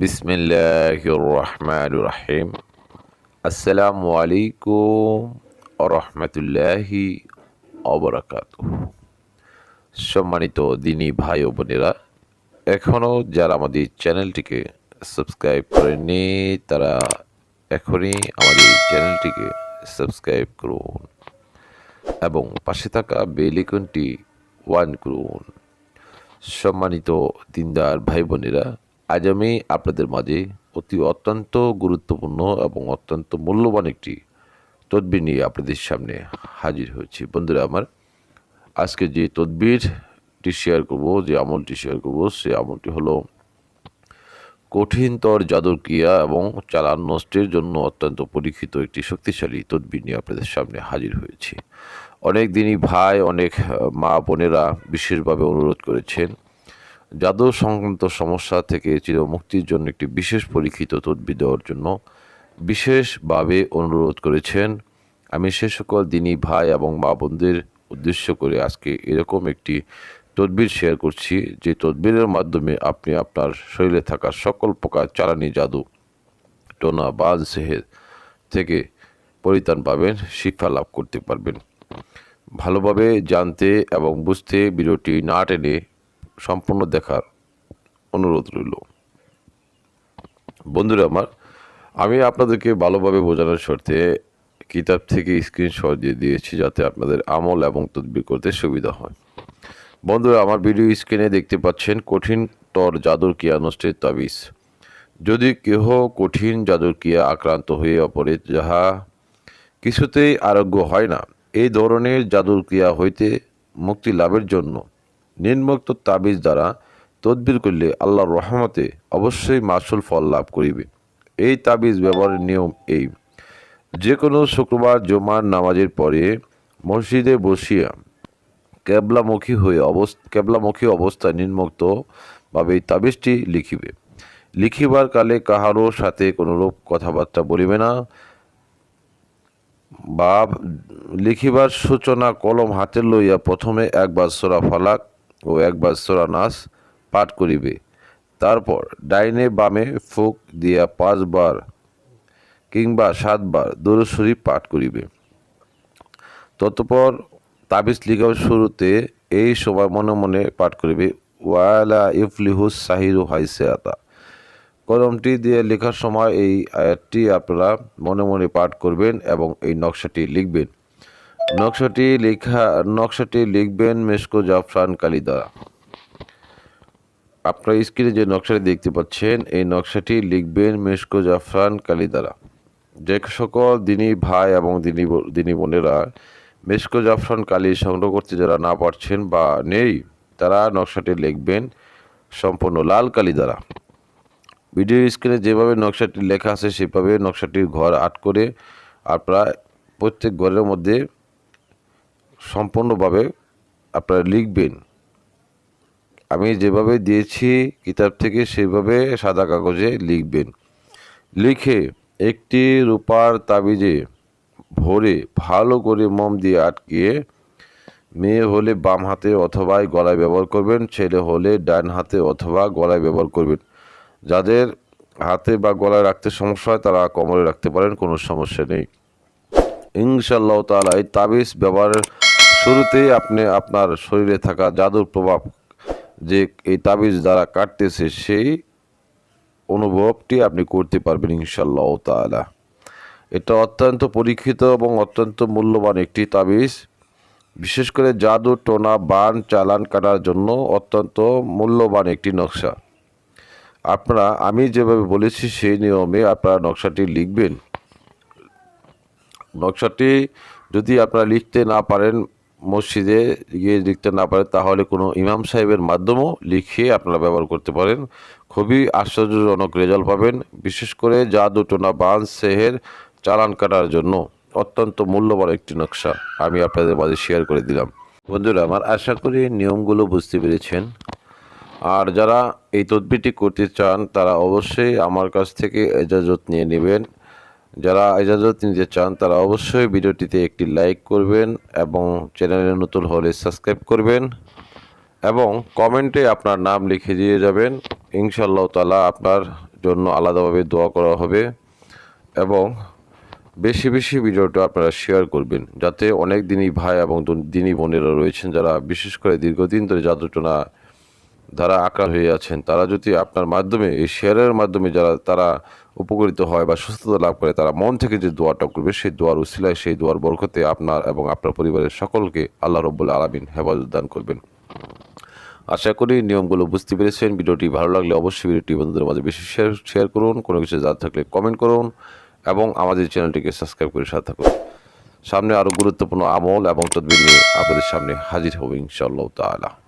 বিসমিল্লাহ রহমান রাহিম আসসালামু আলাইকুম রহমতুল্লাহি অবরাকাত সম্মানিত দিনী ভাই ও বোনেরা এখনও যারা আমাদের চ্যানেলটিকে সাবস্ক্রাইব করেননি, তারা এখনই আমাদের চ্যানেলটিকে সাবস্ক্রাইব করুন এবং পাশে থাকা বেল ওয়ান করুন। সম্মানিত দিনদার ভাই বোনেরা আজ আমি আপনাদের মাঝে অতি অত্যন্ত গুরুত্বপূর্ণ এবং অত্যন্ত মূল্যবান একটি তদবির নিয়ে আপনাদের সামনে হাজির হয়েছি। বন্ধুরা, আমার আজকে যে তদবিরটি শেয়ার করব, যে আমলটি শেয়ার করব, সে আমলটি হলো কঠিনতর জাদুর ক্রিয়া এবং চালান নষ্টের জন্য অত্যন্ত পরীক্ষিত একটি শক্তিশালী তদবির নিয়ে আপনাদের সামনে হাজির হয়েছি। অনেক দিনই ভাই, অনেক মা বোনেরা বিশেষভাবে অনুরোধ করেছেন জাদু সংক্রান্ত সমস্যা থেকে চিরমুক্তির জন্য একটি বিশেষ পরীক্ষিত তদবির দেওয়ার জন্য বিশেষভাবে অনুরোধ করেছেন। আমি সে সকল দিনই ভাই এবং মা বোনদের উদ্দেশ্য করে আজকে এরকম একটি তদবির শেয়ার করছি, যে তদবিরের মাধ্যমে আপনি আপনার শরীরে থাকা সকল প্রকার চালানি জাদু, টোনা বাজ সেহের থেকে পরিত্রাণ পাবেন, শিক্ষা লাভ করতে পারবেন। ভালোভাবে জানতে এবং বুঝতে ভিডিওটি না টেনে সম্পূর্ণ দেখার অনুরোধ রইল। বন্ধুরা আমার, আমি আপনাদেরকে ভালোভাবে বোঝানোর শর্তে কিতাব থেকে স্ক্রিনশট দিয়ে দিয়েছি যাতে আপনাদের আমল এবং তদবির করতে সুবিধা হয়। বন্ধুরা আমার ভিডিও স্ক্রিনে দেখতে পাচ্ছেন কঠিন তর জাদুর কিয়া নষ্টের তাবিজ। যদি কেহ কঠিন জাদুর কিয়া আক্রান্ত হয়ে অপরে যাহা কিছুতেই আরোগ্য হয় না, এই ধরনের জাদুর ক্রিয়া হইতে মুক্তি লাভের জন্য নিম্নোক্ত তাবিজ দ্বারা তদবির করলে আল্লাহর রহমতে অবশ্যই মাসুল ফল লাভ করিবে। এই তাবিজ ব্যবহারের নিয়ম এই। যে কোনো শুক্রবার জমার নামাজের পরে মসজিদে বসিয়া ক্যাবলামুখী হয়ে অবস্থা ক্যাবলামুখী অবস্থায় নিম্নোক্তভাবে এই তাবিজটি লিখিবে। লিখিবার কালে কাহারও সাথে কোনোরূপ কথাবার্তা বলিবে না। বা লিখিবার সূচনা কলম হাতে লইয়া প্রথমে একবার সোরা ফালাক ও একবার সোরা নাস পাঠ করিবে। তারপর ডাইনে বামে ফুক দিয়া পাঁচবার কিংবা সাতবার দরুদ শরীফ পাঠ করিবে। ততপর তাবিজ লিখার শুরুতে এই সময় মনে মনে পাঠ করিবে, ওয়ালা ইফলিহুস সাহিরু হাইসেয়াতা। কলমটি দিয়ে লেখার সময় এই আয়াতটি আপনারা মনে মনে পাঠ করবেন এবং এই নকশাটি লিখবেন। নকশাটি লেখা, নকশাটি লিখবেন মেসকো জাফরান কালি দ্বারা আপনার স্ক্রিনে যে নকশাটি দেখতে পাচ্ছেন, এই নকশাটি লিখবেন মেসকো জাফরান কালি দ্বারা যে সকল দিনী ভাই এবং দিনী দিনী বোনেরা মেসকো জাফরান কালি সংগ্রহ করতে যারা না পারছেন বা নেই, তারা নকশাটি লিখবেন সম্পূর্ণ লাল কালি দ্বারা ভিডিও স্ক্রিনে যেভাবে নকশাটি লেখা আছে, সেভাবে নকশাটির ঘর আট করে আপনারা প্রত্যেক ঘরের মধ্যে সম্পূর্ণভাবে আপনারা লিখবেন। আমি যেভাবে দিয়েছি কিতাব থেকে সেভাবে সাদা কাগজে লিখবেন। লিখে একটি রূপার তাবিজে ভরে ভালো করে মম দিয়ে আটকিয়ে মেয়ে হলে বাম হাতে অথবা গলায় ব্যবহার করবেন, ছেলে হলে ডান হাতে অথবা গলায় ব্যবহার করবেন। যাদের হাতে বা গলায় রাখতে সমস্যা হয় তারা কোমরে রাখতে পারেন, কোনো সমস্যা নেই। ইনশাল্লাহ তাআলা এই তাবিজ ব্যবহারের শুরুতেই আপনি আপনার শরীরে থাকা জাদুর প্রভাব যে এই তাবিজ দ্বারা কাটতেছে, সেই অনুভবটি আপনি করতে পারবেন ইনশাল্লাহ তাআলা। এটা অত্যন্ত পরীক্ষিত এবং অত্যন্ত মূল্যবান একটি তাবিজ। বিশেষ করে জাদু, টোনা, বান, চালান কাটার জন্য অত্যন্ত মূল্যবান একটি নকশা। আপনারা, আমি যেভাবে বলেছি সেই নিয়মে আপনারা নকশাটি লিখবেন। নকশাটি যদি আপনারা লিখতে না পারেন মসজিদে গিয়ে লিখতে না পারেন তাহলে কোনো ইমাম সাহেবের মাধ্যমেও লিখিয়ে আপনারা ব্যবহার করতে পারেন। খুবই আশ্চর্যজনক রেজাল্ট পাবেন, বিশেষ করে জাদু টোনা বান সেহের চালান কাটার জন্য। অত্যন্ত মূল্যবান একটি নকশা আমি আপনাদের মাঝে শেয়ার করে দিলাম। বন্ধুরা, আমার আশা করি নিয়মগুলো বুঝতে পেরেছেন। আর যারা এই তদবিরটি করতে চান, তারা অবশ্যই আমার কাছ থেকে এজাজত নিয়ে নেবেন। যারা এজাজত নিতে চান, তারা অবশ্যই ভিডিওটিতে একটি লাইক করবেন এবং চ্যানেলে নতুন হলে সাবস্ক্রাইব করবেন এবং কমেন্টে আপনার নাম লিখে দিয়ে যাবেন। ইনশাল্লাহ তালা আপনার জন্য আলাদাভাবে দোয়া করা হবে এবং বেশি বেশি ভিডিওটা আপনারা শেয়ার করবেন, যাতে অনেক দিনই ভাই এবং দিনই বোনেরা রয়েছেন যারা বিশেষ করে দীর্ঘদিন ধরে যাদুটনা যারা আক্রান্ত হয়ে আছেন, তারা যদি আপনার মাধ্যমে, এই শেয়ারের মাধ্যমে যারা, তারা উপকৃত হয় বা সুস্থতা লাভ করে, তারা মন থেকে যে দোয়াটা করবে, সেই দোয়ার উসিলায়, সেই দোয়ার বরকতে আপনার এবং আপনার পরিবারের সকলকে আল্লাহ রব্বুল আলমিন হেফাজত দান করবেন। আশা করি নিয়মগুলো বুঝতে পেরেছেন। ভিডিওটি ভালো লাগলে অবশ্যই ভিডিওটি বন্ধুদের মাঝে বেশি শেয়ার শেয়ার করুন, কোনো কিছু জানতে থাকলে কমেন্ট করুন এবং আমাদের চ্যানেলটিকে সাবস্ক্রাইব করে সাথে থাকুন। সামনে আরও গুরুত্বপূর্ণ আমল এবং তদবির নিয়ে আপনাদের সামনে হাজির হব ইনশাআল্লাহ তাআলা।